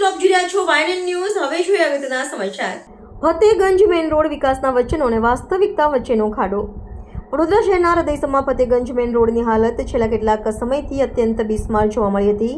રહ્યા છો વાયનન ન્યૂઝ. હવે જોઈએ અગત્યના સમાચાર? ફતેગંજ મેઇન રોડ વિકાસના વચનો અને વાસ્તવિકતા વચ્ચેનો ખાડો. વડોદરા શહેરના હૃદયસમાં ફતેગંજ મેઇન રોડની હાલત છેલ્લા કેટલાક સમયથી અત્યંત બિસ્માર જોવા મળી હતી.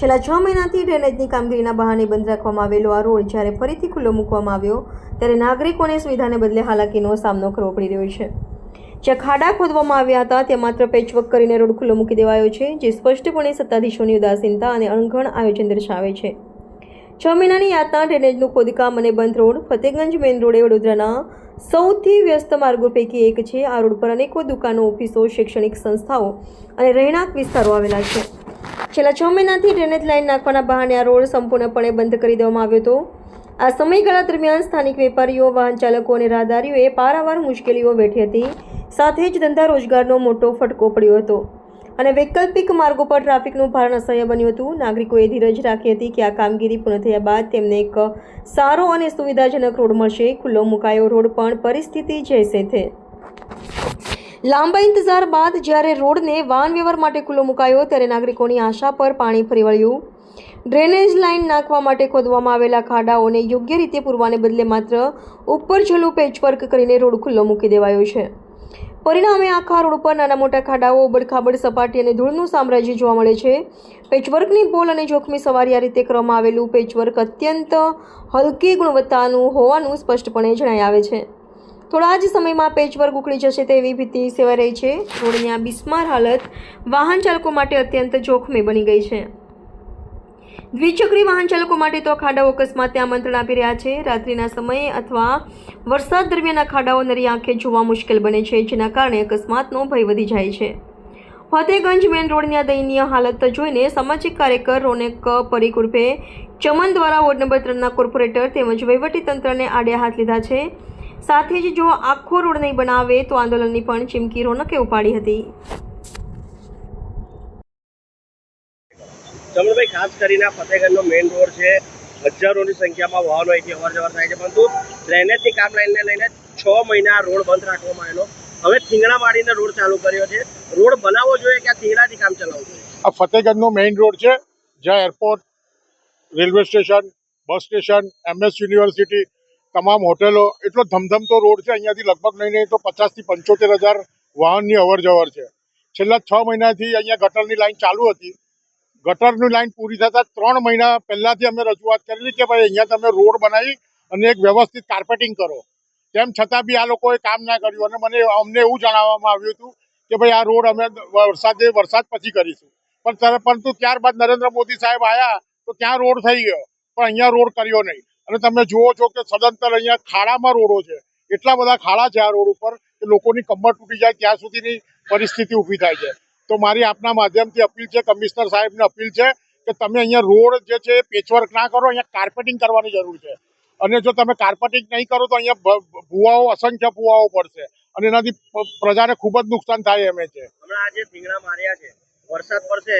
છેલ્લા છ મહિનાથી ડ્રેનેજની કામગીરીના બહાને બંધ રાખવામાં આવેલો આ રોડ જ્યારે ફરીથી ખુલ્લો મૂકવામાં આવ્યો, ત્યારે નાગરિકોને સુવિધાને બદલે હાલાકીનો સામનો કરવો પડી રહ્યો છે. જ્યાં ખાડા ખોદવામાં આવ્યા હતા, ત્યાં માત્ર પેચવર્ક કરીને રોડ ખુલ્લો મૂકી દેવાયો છે, જે સ્પષ્ટપણે સત્તાધીશોની ઉદાસીનતા અને અણઘણ આયોજન દર્શાવે છે. છ મહિનાની યાતના ડ્રેનેજનું ખોદકામ અને બંધ રોડ ફતેગંજ મેઇન રોડે વડોદરાના સૌથી વ્યસ્ત માર્ગો પૈકી એક છે. આ રોડ પર અનેકો દુકાનો, ઓફિસો, શૈક્ષણિક સંસ્થાઓ અને રહેણાંક વિસ્તારો આવેલા છે. છેલ્લા છ મહિનાથી ડ્રેનેજ લાઇન નાખવાના બહાને આ રોડ સંપૂર્ણપણે બંધ કરી દેવામાં આવ્યો હતો. આ સમયગાળા દરમિયાન સ્થાનિક વેપારીઓ, વાહન ચાલકો અને રાહદારીઓએ પારાવાર મુશ્કેલીઓ વેઠી હતી. સાથે જ ધંધા રોજગારનો મોટો ફટકો પડ્યો હતો. અને વૈકલ્પિક માર્ગો પર ટ્રાફિકનું ભારણ અસહ્ય બન્યું હતું. નાગરિકોએ ધીરજ રાખી હતી કે આ કામગીરી પૂર્ણ થયા બાદ તેમને એક સારો અને સુવિધાજનક રોડ મળશે. ખુલ્લો મુકાયો રોડ પણ પરિસ્થિતિ જૈસે થે. લાંબા ઇંતજાર બાદ જ્યારે રોડને વાહન વ્યવહાર માટે ખુલ્લો મુકાયો ત્યારે નાગરિકોની આશા પર પાણી ફરી વળ્યું. ડ્રેનેજ લાઇન નાખવા માટે ખોદવામાં આવેલા ખાડાઓને યોગ્ય રીતે પૂરવાને બદલે માત્ર ઉપર છેલ્લું પેચવર્ક કરીને રોડ ખુલ્લો મૂકી દેવાયો છે. પરિણામે આખા રોડ પર નાના મોટા ખાડાઓ બડખાબડ સપાટી અને ધૂળનું સામ્રાજ્ય જોવા મળે છે. પેચવર્કની પોલ અને જોખમી સવારી આ રીતે કરવામાં આવેલું પેચવર્ક અત્યંત હલકી ગુણવત્તાનું હોવાનું સ્પષ્ટપણે જણાઈ આવે છે. થોડા જ સમયમાં પેચવર્ક ઉકળી જશે તેવી ભીતિ સેવાઈ રહી છે. રોડની આ બિસ્માર હાલત વાહન ચાલકો માટે અત્યંત જોખમી બની ગઈ છે. દ્વિચક્રી વાહન ચાલકો માટે તો ખાડાઓ અકસ્માતે આમંત્રણ આપી રહ્યા છે. રાત્રિના સમયે અથવા વરસાદ દરમિયાન ખાડાઓ નરી આંખે જોવા મુશ્કેલ બને છે, જેના કારણે અકસ્માતનો ભય વધી જાય છે. ફતેગંજ મેઇન રોડની આ દયનીય હાલત જોઈને સામાજિક કાર્યકર રોનક પરીખ ઉર્ફે ચમન દ્વારા વોર્ડ નંબર ત્રણના કોર્પોરેટર તેમજ વહીવટી તંત્રને આડે હાથ લીધા છે. સાથે જ જો આખો રોડ નહીં બનાવે તો આંદોલનની પણ ચીમકી રોનકે ઉપાડી હતી. ચમનભાઈ ખાસ કરીને આ ફતેગંજનો મેઇન રોડ છે. હજારોની સંખ્યામાં વાહનો અહીંથી અવર જવર થાય છે. પરંતુ ડ્રેનેજની કામ લાઈનને લઈને છ મહિના રોડ બંધ રાખવામાં આવેલો. હવે થીંગડા મારીને રોડ ચાલુ કર્યો છે. રોડ બનાવવો જોઈએ કે આ થીંગડાથી કામ ચલાવવું જોઈએ? આ ફતેગંજનો મેઇન રોડ છે, જ્યાં airport railway station bus station MS university તમામ હોટેલો, એટલો ધમધમતો રોડ છે, અહીંયાથી લગભગ નહીં નહીં તો પચાસથી પંચોતેર હજાર વાહનની અવર જવર છે. છેલ્લા છ મહિનાથી અહીંયા ગટરની લાઈન ચાલુ હતી. ગટરની લાઈન પૂરી થતાં ત્રણ મહિના પહેલાથી અમે રજૂઆત કરેલી કે ભાઈ અહીંયા તમે રોડ બનાવી અને એક વ્યવસ્થિત કાર્પેટિંગ કરો. તેમ છતાં બી આ લોકોએ કામ ના કર્યું અને મને અમને એવું જણાવવામાં આવ્યું હતું કે ભાઈ આ રોડ અમે વરસાદે વરસાદ પછી કરીશું. પણ પરંતુ ત્યારબાદ નરેન્દ્ર મોદી સાહેબ આવ્યા તો ત્યાં રોડ થઈ ગયો. પણ અહીંયા રોડ કર્યો નહીં. અને તમે જુઓ છો કે સદંતર અહીંયા ખાડામાં રોડો છે. એટલા બધા ખાડા છે આ રોડ ઉપર કે લોકોની કમર તૂટી જાય ત્યાં સુધીની પરિસ્થિતિ ઊભી થાય છે. તો મારી આપના માધ્યમથી અપીલ છે કમિશનર સાહેબને અપીલ છે કે તમે અહીંયા રોડ જે છે પેચવર્ક ના કરો અહીંયા કાર્પેટિંગ કરવાની જરૂર છે. અને જો તમે કાર્પેટિંગ નહીં કરો તો અહીંયા ભૂવાઓ અસંખ્ય ભૂવાઓ પડશે. અને એનાથી પ્રજાને ખૂબ જ નુકસાન થાય એમ છે. હમણાં આ જે માર્યા છે વરસાદ પડશે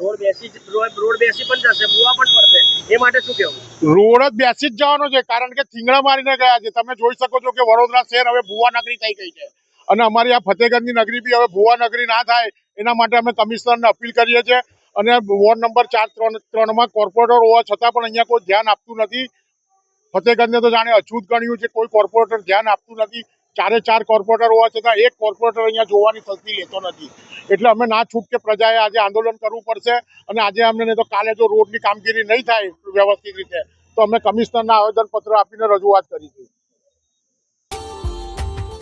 રોડ બેસી રોડ રોડ બેસી પણ જશે બુવા પણ પડશે. એ માટે શું કહેવું? રોડ જ બેસી જ જવાનો છે કારણ કે થીંગડા મારીને ગયા છે. તમે જોઈ શકો છો કે વડોદરા શહેર હવે ભુવા નગરી થઈ ગઈ છે. અને અમારી આ ફતેગંજની નગરી બી હવે ભુવા નગરી ના થાય, એના માટે અમે કમિશનરને અપીલ કરીએ છીએ. અને વોર્ડ નંબર ચાર, ત્રણ, ત્રણમાં કોર્પોરેટર હોવા છતાં પણ અહીંયા કોઈ ધ્યાન આપતું નથી. ફતેહગંજને તો જાણે અછૂત ગણ્યું છે, કોઈ કોર્પોરેટર ધ્યાન આપતું નથી. ચારે ચાર કોર્પોરેટર હોવા છતાં એક કોર્પોરેટર અહીંયા જોવાની તસ્દી લેતો નથી. એટલે અમે ના છૂટકે પ્રજાએ આજે આંદોલન કરવું પડશે. અને આજે અમને નહીં તો કાલે જો રોડની કામગીરી નહીં થાય વ્યવસ્થિત રીતે, તો અમે કમિશનરના આવેદનપત્ર આપીને રજૂઆત કરીશું.